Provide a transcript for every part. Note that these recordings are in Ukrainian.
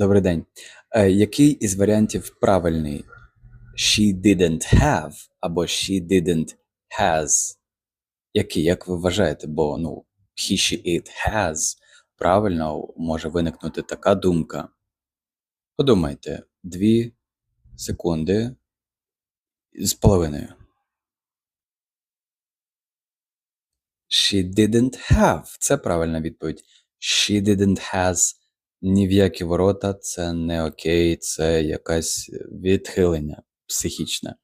Добрий день. Е, який із варіантів правильний? She didn't have або she didn't has. Який, як ви вважаєте? Бо ну, he, she, it has. Правильно може виникнути така думка. Подумайте, дві секунди з половиною. She didn't have. Це правильна відповідь. She didn't has. Ні в які ворота, це не окей, це якесь відхилення психічне.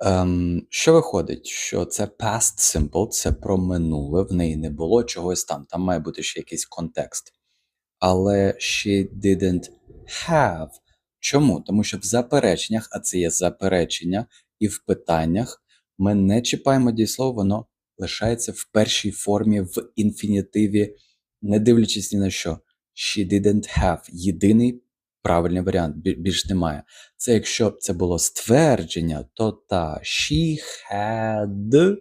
Ем, що виходить? Що це past simple, це про минуле, в неї не було чогось там, там має бути ще якийсь контекст. Але she didn't have. Чому? Тому що в запереченнях, а це є заперечення, і в питаннях ми не чіпаємо дієслово, воно лишається в першій формі в інфінітиві, не дивлячись ні на що. She didn't have. Єдиний правильний варіант, більш немає. Це якщо б це було ствердження, то та she had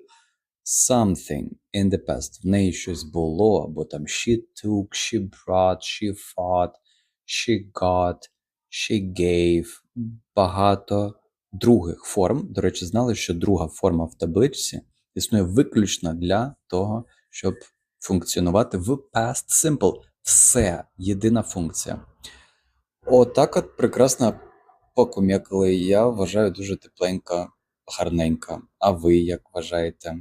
something in the past. В неї щось було, або там she took, she brought, she fought, she got, she gave. Багато других форм. До речі, знали, що друга форма в табличці існує виключно для того, щоб функціонувати в past simple. Все єдина функція. Отак от прекрасно покум'якали. Я вважаю дуже тепленька, гарненька. А ви як вважаєте?